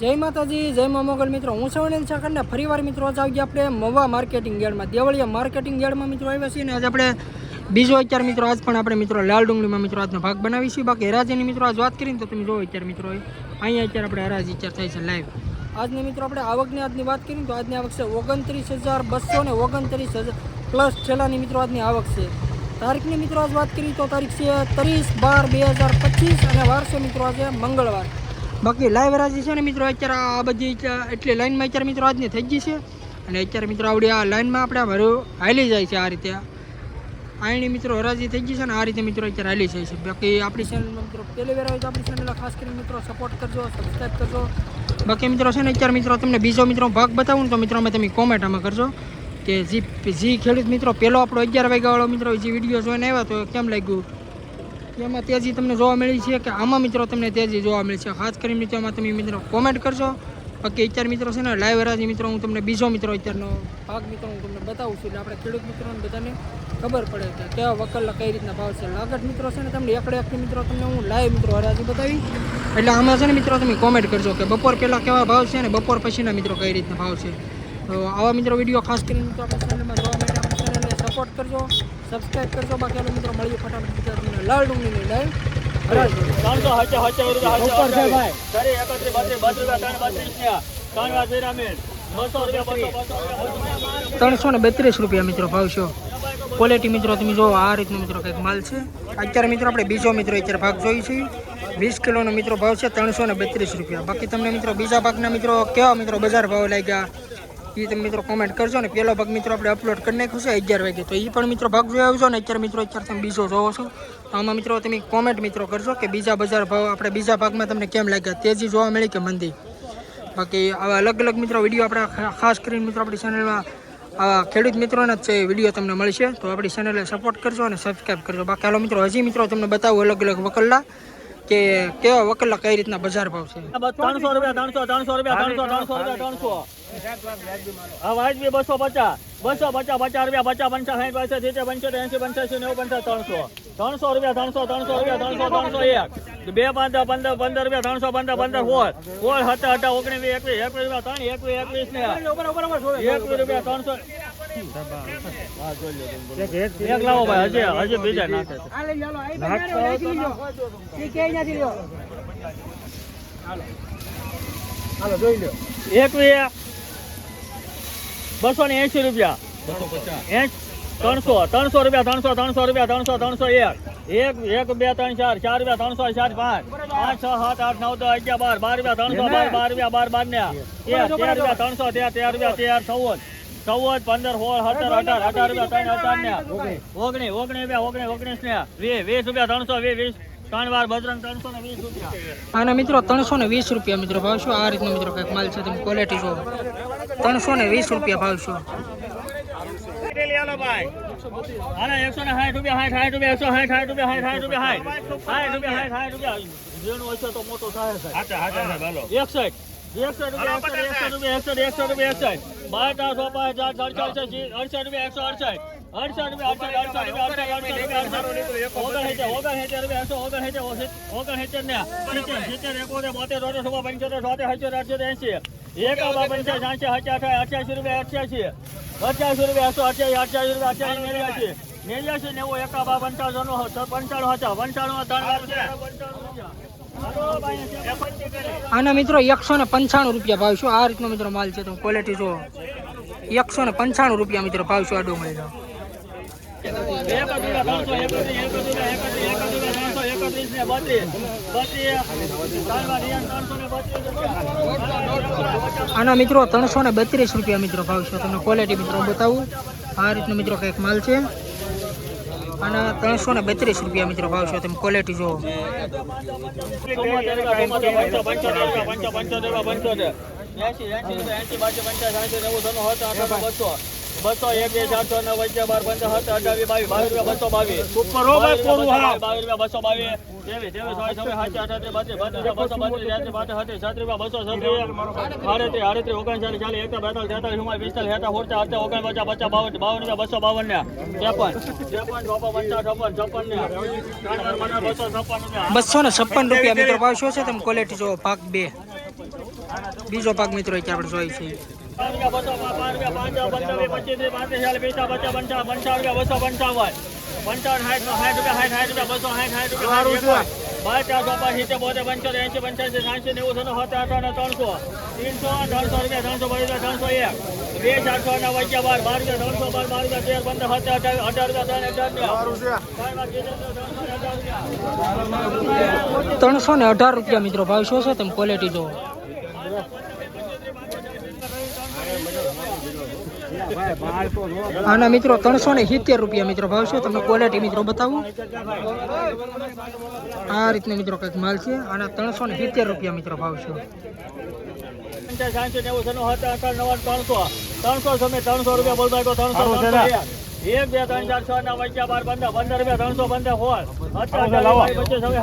જય માતાજી, જય મા મોગલ મિત્રો. હું સવર્ણિલ છાકરને ફરીવાર મિત્રો આજે આવી આપણે મવા માર્કેટિંગ યાર્ડમાં, દેવળિયા માર્કેટિંગ યાર્ડમાં મિત્રો આવ્યા છીએ ને આજે આપણે બીજો અત્યારે મિત્રો આજ પણ આપણે મિત્રો લાલ ડુંગળીમાં મિત્રો આજનો ભાગ બનાવીશું બાકી હરાજીની મિત્રો આજ વાત કરીને તો તમે જોવો અત્યારે મિત્રો અહીંયા અત્યારે આપણે હરાજી અત્યારે થાય છે લાઈવ આજની મિત્રો આપણે આવકની આજની વાત કરીએ તો આજની આવક છે ઓગણત્રીસ હજાર બસો ને ઓગણત્રીસ હજાર પ્લસ છેલ્લાની મિત્રો આજની આવક છે. તારીખની મિત્રો આજ વાત કરીએ તો તારીખ છે ત્રીસ બાર બે હજાર પચીસ અને વાર છે મિત્રો આજે મંગળવાર. બાકી લાઈવ રાજી છે ને મિત્રો, અત્યારે આ બધી એટલી લાઈનમાં અત્યારે મિત્રો આજની થઈ ગઈ છે. અને અત્યારે મિત્રો આવડી આ લાઈનમાં આપણે આમ હાલી જાય છે આ રીતે. આની મિત્રો હરાજી થઈ ગઈ છે ને આ રીતે મિત્રો અત્યારે હાલી જાય છે. બાકી આપણી ચેનલમાં મિત્રો પહેલી વાર હોય તો આપણી ચેનલ ખાસ કરીને મિત્રો સપોર્ટ કરજો સબસ્ક્રાઈબ કરજો. બાકી મિત્રો છે ને અત્યારે મિત્રો તમને બીજો મિત્રો ભાગ બતાવું ને તો મિત્રો અમે તમે કોમેન્ટ આમાં કરજો કે જી જી ખેડૂત મિત્રો પહેલો આપણો અગિયાર વાગ્યાવાળો મિત્રો, જે વીડિયો જોઈને આવ્યો તો કેમ લાગ્યું? એમાં તેજી તમને જોવા મળી છે કે આમાં મિત્રો તમને તેજી જોવા મળી છે. ખાસ કરીને મિત્રો તમે મિત્રો કોમેન્ટ કરશો બાકી અત્યારે મિત્રો છે ને લાઈવ હરાજી મિત્રો, હું તમને બીજો મિત્રો અત્યારનો ભાગ મિત્રો હું તમને બતાવું છું. એટલે આપણે ખેડૂત મિત્રોને બધાને ખબર પડે કે કેવા વકલના કઈ રીતના ભાવ છે. લાગત મિત્રો છે ને તમને એકડે એકથી મિત્રો તમને હું લાઈવ મિત્રો હરાજી બતાવી એટલે આમાં છે ને મિત્રો તમે કોમેન્ટ કરજો કે બપોર પહેલાં કેવા ભાવ છે ને બપોર પછીના મિત્રો કઈ રીતના ભાવ છે. તો આવા મિત્રો વીડિયો ખાસ કરીને મિત્રો આપણા જોવા માટે આપણા ચેનલને સપોર્ટ કરજો સબસ્ક્રાઈબ કરજો. બાકી આપણે મિત્રો મળીએ ફટાફટ બીજા તમને લાલ ડુંગળીની લાઈવ ત્રણસો ને બેત્રીસ રૂપિયા મિત્રો ભાવ છો. ક્વોલિટી મિત્રો તમે જો આ રીતનો મિત્રો કંઈક માલ છે. અત્યારે મિત્રો આપણે બીજો મિત્રો અત્યારે ભાગ જોઈએ છીએ. વીસ કિલોનો મિત્રો ભાવ છે ત્રણસો ને બેત્રીસ રૂપિયા. બાકી તમને મિત્રો બીજા ભાગના મિત્રો કેવા મિત્રો બજાર ભાવ લાગ્યા? એ તમે મિત્રો કોમેન્ટ કરજો ને. પહેલો ભાગ મિત્રો આપણે અપલોડ કરી નાખ્યો છે અગિયાર વાગે. તો એ પણ મિત્રો ભાગ જોઈ આવજો ને. અત્યારે મિત્રો, અત્યારે તમે બીજો જોવો છો. તો આમાં મિત્રો તમે કોમેન્ટ મિત્રો કરજો કે બીજા બજાર ભાવ આપણે બીજા ભાગમાં તમને કેમ લાગ્યા. તેજી જોવા મળી કે મંદી. બાકી આવા અલગ અલગ મિત્રો વીડિયો આપણે ખાસ કરીને મિત્રો આપણી ચેનલમાં આવા ખેડૂત મિત્રોના જ છે વીડિયો તમને મળશે. તો આપણી ચેનલને સપોર્ટ કરજો અને સબસ્ક્રાઈબ કરજો. બાકી હાલો મિત્રો, હજી મિત્રો તમને બતાવું અલગ અલગ વકલ્લા કે કેવા વકલ્લા કઈ રીતના બજાર ભાવ છે. ત્રણસો રૂપિયા, ત્રણસો ત્રણસો રૂપિયા, ત્રણસો ત્રણસો રૂપિયા ત્રણસો. હા વાજબી બસો પચાસ. બસો પચાસ પચાસ રૂપિયા પચાસ પંચાસ સાઠ પાસે સિત્તેર પંચોતેર એસી પંચ્યાસી નેવું પંચાસ ત્રણસો. ત્રણસો રૂપિયા ત્રણસો ત્રણસો રૂપિયા ત્રણસો ત્રણસો એક. બે પંદર પંદર પંદર રૂપિયા ત્રણસો પંદર પંદર સોળ સોળ હતા હતા ઓગણીસ એકવીસ એકવીસ રૂપિયા ત્રણ એકવીસ એકવીસ ને એકવીસ રૂપિયા ત્રણસો. એક લાવો ભાઈ હજી હજી બીજા નાખે છે. એકવીસ બસો ને એસી રૂપિયા. ત્રણસો ત્રણસો રૂપિયા ત્રણસો ત્રણસો રૂપિયા ત્રણસો ત્રણસો એક. એક એક બે ત્રણ ચાર ચાર રૂપિયા ત્રણસો ચાર પાંચ. પાંચ છ સાત આઠ નવ દસ અગિયાર બાર બાર રૂપિયા ત્રણસો બાર બાર રૂપિયા બાર બાર ને તેર તેર રૂપિયા ત્રણસો તેર તેર રૂપિયા તેર ચૌદ. ચૌદ પંદર સોળ સત્તર અઢાર અઢાર રૂપિયા ત્રણ અઢાર ને ઓગણીસ. ઓગણીસ રૂપિયા ઓગણીસ ઓગણીસ ને વીસ વીસ રૂપિયા ત્રણસો વીસ વીસ. ત્રણ વાર બજરંગ ત્રણસો ને વીસ રૂપિયા. અને મિત્રો ત્રણસો ને વીસ રૂપિયા મિત્રો ભાવ શું આ રીતનો મિત્રો કંઈક માલ છે તમે ક્વોલિટી જો ત્રણસો ને વીસ રૂપિયા ભાવ એકસો ને સાઠ રૂપિયા સાઠ સાઠ રૂપિયા એકસો સાઠ સાઠ રૂપિયા સાઠ સાઠ રૂપિયા સાઠ સાઠ રૂપિયા સાઠ સાઠ રૂપિયા. જેનું હશે તો મોટો થાય છે. એકસઠ. એકસઠ રૂપિયા એકસઠ રૂપિયા એકસઠ એકસઠ રૂપિયા એકસઠ બાર ચાર પાંચ ચાર અડસઠ અડસઠ રૂપિયા એકસો અડસઠ. અડસઠ રૂપિયા અડસઠ અડસઠ રૂપિયા અડસઠ રૂપિયા ઓગણસિત્તેર ઓગણસિત્તેર રૂપિયા. ઓગણ ઓગણસિત્તેર ને સિત્તેર એકોતેર એકાબા પંચાસ આશી અઠ્યાસી અઠ્યાસી રૂપિયા અઠ્યાસી અઠ્યાસી રૂપિયા એકસો અઠ્યાસી અઠ્યાસી રૂપિયા અઠ્યાસી નેવ્યાસી. નેવ્યાસી નેવું એકાબા પંચાણું હતા પંચાણું ભાઈ, આના મિત્રો એકસો ને પંચાણું રૂપિયા ભાવ શું આ રીતનો મિત્રો માલ છે તો ક્વોલિટી જો એકસો ને પંચાણું રૂપિયા મિત્રો ભાવ છો મળી ડુંગળીનો. આના મિત્રો ત્રણસો ને બત્રીસ રૂપિયા મિત્રો ભાવ છે. તમને ક્વોલિટી મિત્રો બતાવું. આ રીતનો મિત્રો કંઈક માલ છે. આના ત્રણસો ને બત્રીસ રૂપિયા મિત્રો ભાવ છે. તમે ક્વોલિટી જુઓ. બસો એક બે ચારસો ને વચ્ચે બાર પંદર સત્તર અઠાવીસ બાવીસ બાવીસ રૂપિયા બસો બાવીસ. બાવીસ રૂપિયા બસો બાવીસ ત્રેવીસ ત્રેવીસ ચોવીસ છવ્વીસ સાતસો અઠાત્રીસ બત્રીસ બત્રીસ બસો બત્રીસ છત્રીસ છત્રીસ રૂપિયા બસો છત્રીસ. આડત્રીસ આડત્રીસ ઓગણચાલીસ ચાલીસ એકતા બેતાલીસ તેતાલીસ ચુમ્માલીસ પિસ્તાલીસ હેતા હોડતા અડતા ઓગણ પચાસ પચાસ બાવન બાવન રૂપિયા બસો બાવન ને. ત્રેપન. ત્રેપન ચોપન પંચાવન છપ્પન છપ્પન ને. બસો છપ્પન રૂપિયા. બસો ને છપ્પન રૂપિયા મિત્રો. ભાવ શું છે? તમે ક્વોલિટી જો પાક બે. બીજો પાક મિત્રો અત્યારે આપણે જોઈ છે. બે ચારસો ના વાગ્યા બાર બાર રૂપિયા ત્રણસો બાર બાર રૂપિયા તેર પંદર સત્તર અઢાર અઢાર રૂપિયા ત્રણ ત્રણસો ને અઢાર રૂપિયા મિત્રો ભાવ શું છે? તમે ક્વોલિટી જુઓ. આના મિત્રો ત્રણસો ને સિત્તેર રૂપિયા મિત્રો ભાવ છે. તમને ક્વોલિટી મિત્રો બતાવું. આ રીતનો મિત્રો કંઈક માલ છે. આના ત્રણસો ને સિત્તેર રૂપિયા મિત્રો ભાવ છે. એક. બે ત્રણ ચાર છ ના વચ્ચે બાર પંદર પંદર રૂપિયા ત્રણસો પંદર હોલ અઠાવીસ પચીસ હવે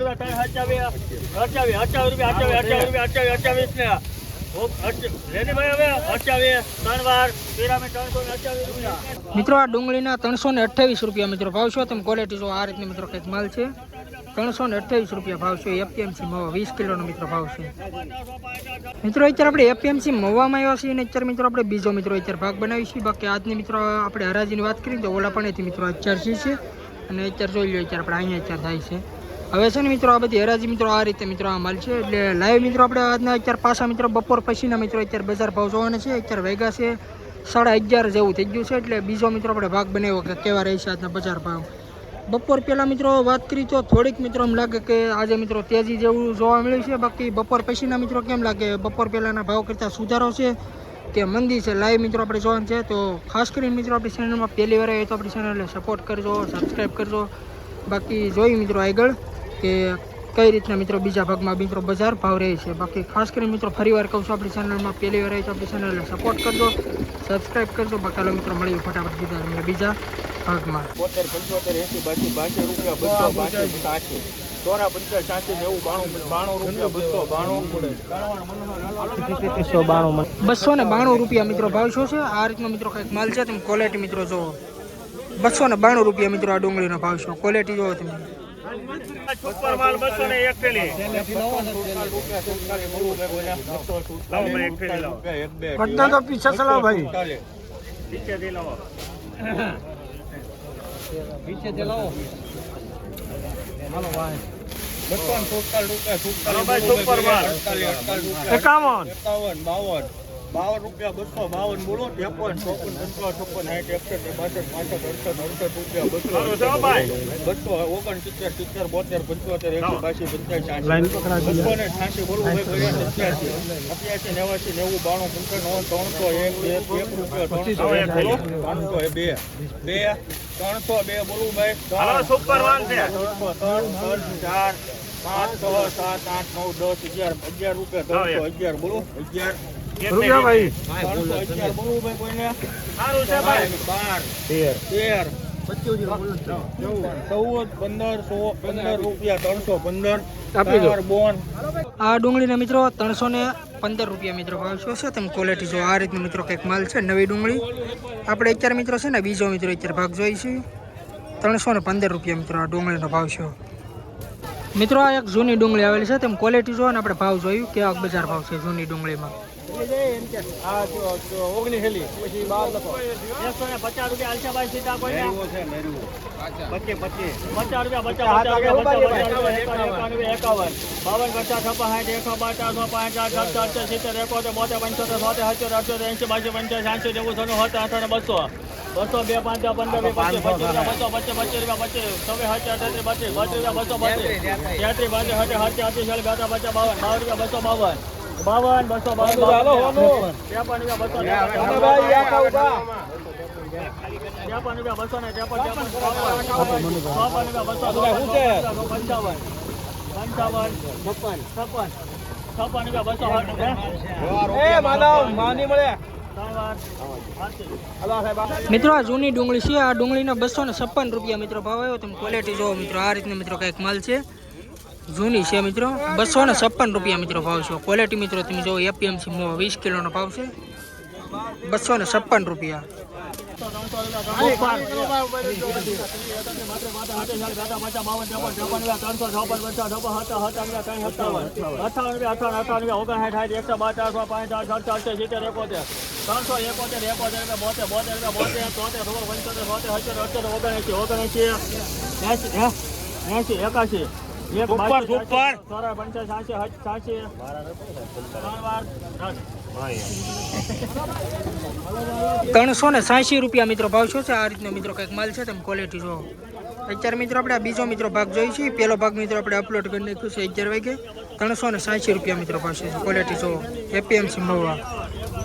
રૂપિયા અઠાવીસ અઠાવીસ રૂપિયા ને. મિત્રો, આ ડુંગળીના ત્રણસો ને અઠ્યાવીસ રૂપિયા મિત્રો ભાવ છો. તમે ક્વોલિટી જો આ રીતની મિત્રો કંઈક માલ છે. ત્રણસો ને અઠ્યાવીસ રૂપિયા ભાવ છે. એપીએમસી મવા, વીસ કિલોનો મિત્રો ભાવ છે. મિત્રો અત્યારે આપણે એપીએમસી મવામાં આવ્યા છીએ અને અત્યારે મિત્રો આપણે બીજો મિત્રો અત્યારે ભાગ બનાવીશું. બાકી આજની મિત્રો આપણે હરાજીની વાત કરીએ તો ઓલા પણ મિત્રો અત્યારે છે અને અત્યારે જોઈ લો અત્યારે આપણે અહીંયા અત્યારે થાય છે. હવે છે ને મિત્રો, આ બધી હરાજી મિત્રો આ રીતે મિત્રો આ છે. એટલે લાઈવ મિત્રો આપણે આજના અત્યારે પાછા મિત્રો બપોર પછીના મિત્રો અત્યારે બજાર ભાવ જોવાના છે. અત્યારે વેગા છે સાડા અગિયાર જેવું થઈ ગયું છે. એટલે બીજો મિત્રો આપણે ભાગ બનાવ્યો કે કેવા રહેશે આજના બજાર ભાવ. બપોર પહેલાં મિત્રો વાત કરી તો થોડીક મિત્રો એમ લાગે કે આજે મિત્રો તેજી જેવું જોવા મળ્યું છે. બાકી બપોર પછીના મિત્રો કેમ લાગે? બપોર પહેલાંના ભાવ કરતાં સુધારો છે કે મંદી છે? લાઈવ મિત્રો આપણે જોવાનું છે. તો ખાસ કરીને મિત્રો આપણી ચેનલમાં પહેલી વાર આવે તો આપણી ચેનલને સપોર્ટ કરજો સબસ્ક્રાઈબ કરજો. બાકી જોઈ મિત્રો આગળ. કે કઈ રીતના મિત્રો બીજા ભાગમાં મિત્રો બજાર ભાવ રહે છે. બાકી ખાસ કરીને મિત્રો ફરીવાર કહું છું આપણી ચેનલમાં પહેલી વાર આવી તો આપણી ચેનલને સપોર્ટ કરજો સબસ્ક્રાઈબ કરજો. બાકી હાલો મિત્રો મળીએ ફટાફટ બીજા તમને બીજા ભાગમાં. પંચોતેર એસી રૂપિયા બસો સાસી. ચોરા પંચાસ નેવું બાણું બાણું રૂપિયા બસો બાણું. બસો ને બાણું રૂપિયા મિત્રો ભાવ શું છે? આ રીતનો મિત્રો કંઈક માલ છે તમે ક્વોલિટી મિત્રો જોવો બસો ને બાણું રૂપિયા મિત્રો આ ડુંગળીનો ભાવ છે. ક્વોલિટી જોવો તમે. તો પીછા ચલાવો ભાઈ લાવો હાલો ભાઈ બાવન બાવન રૂપિયા બસો બાવન બોલો ત્રેપન ચોપન પંચાવન છપ્પન સાઠ એકસઠ બાસઠ પાસઠ અડસઠ અડસઠ રૂપિયા બસો. બસો ઓગણ સિત્તેર સિત્તેર બોતેર પંચોતેર એકસો બાસી પંચ્યાસી બસો ને છ્યાસી બોલવું હોય બોલ્યા સત્યાસી અઠ્યાસી નેવાસી નેવું બાણું પંચાણું ત્રણસો એક એક એક રૂપિયા ત્રણસો એક બોલો. ત્રણસો એ બે. બે ત્રણસો બે બોલવું ભાઈ ત્રણ ત્રણ ચાર પાંચ છ સાત આઠ નવ દસ અગિયાર અગિયાર રૂપિયા ત્રણસો અગિયાર બોલો. અગિયાર. રૂપિયા ભાઈ? અગિયાર બોલવું ભાઈ કોઈને. સારું છે ભાઈ. બાર તેર. તેર. આ ડુંગળીના મિત્રો ત્રણસો ને પંદર રૂપિયા મિત્રો ભાવ શું છે? તમે ક્વોલિટી જો આ રીતનો મિત્રો કંઈક માલ છે નવી ડુંગળી. આપણે અત્યારે મિત્રો છે ને બીજો મિત્રો અત્યારે ભાગ જોઈશું. ત્રણસો ને પંદર રૂપિયા મિત્રો આ ડુંગળીનો ભાવ છે મિત્રો આ એક જૂની ડુંગળી આવેલી છે તેમ ક્વોલિટી જો આપણે ભાવ જોયું કેવા બજાર ભાવ છે જૂની ડુંગળીમાં બાસી બસો બે પાંચ પંદર બે પચીસ બસો પચીસ પચીસ રૂપિયા પચીસ છવ્વીસ હજાર અઠત્રીસ પચીસ પચીસ રૂપિયા બસો પચીસ તેત્રીસ બાત્રીસ હટી હટી અઠી ચાલીસ બેતા પચાસ બાવન બાવન રૂપિયા બસો બાવન બાવન બસો બાવન ત્રેપન રૂપિયા બસો ત્રેપન રૂપિયા બસો ને ત્રેપન ત્રેપન ચોપન રૂપિયા બસો પંચાવન પંચાવન છપ્પન છપ્પન છપ્પન રૂપિયા બસો એ માનવ માની મળે ત્રણ વાર મિત્રો, આ જૂની ડુંગળી છે. આ ડુંગળીના બસો ને છપ્પન રૂપિયા મિત્રો ભાવ આવ્યો. તમે ક્વોલિટી જોવો મિત્રો, આ રીતના મિત્રો કંઈક માલ છે. જૂની છે મિત્રો. બસો ને છપ્પન રૂપિયા મિત્રો ભાવ છે. ક્વોલિટી મિત્રો, તમે જોવો એપીએમસી વીસ કિલોનો ભાવ છે. બસો ને છપ્પન રૂપિયા. ત્રણસો એકસો એકોતેર એકોતેર બોતેર બોતેર બોતેર તોતેર પંચોતેર સોતેર અઠ્યોતેર અઠ્યોતર ઓગણએંસી ઓગણએંસી એસી હે? એકાશી એક ઉપર, ઉપર. ચોરા પંચાસી સાસી ત્રણ વાર. ત્રણસો ને સાંસી રૂપિયા મિત્રો ભાવ શું છે? આ રીતનો મિત્રો કંઈક માલ છે તમે ક્વોલિટી જો. અત્યારે મિત્રો આપણે આ બીજો મિત્રો ભાગ જોઈ છીએ. પહેલો ભાગ મિત્રો આપણે અપલોડ કરી નાખ્યું છે અગિયાર વાગે. ત્રણસો ને સાંસી રૂપિયા મિત્રો છે. ક્વોલિટી જો. એપીએમસી મહુવા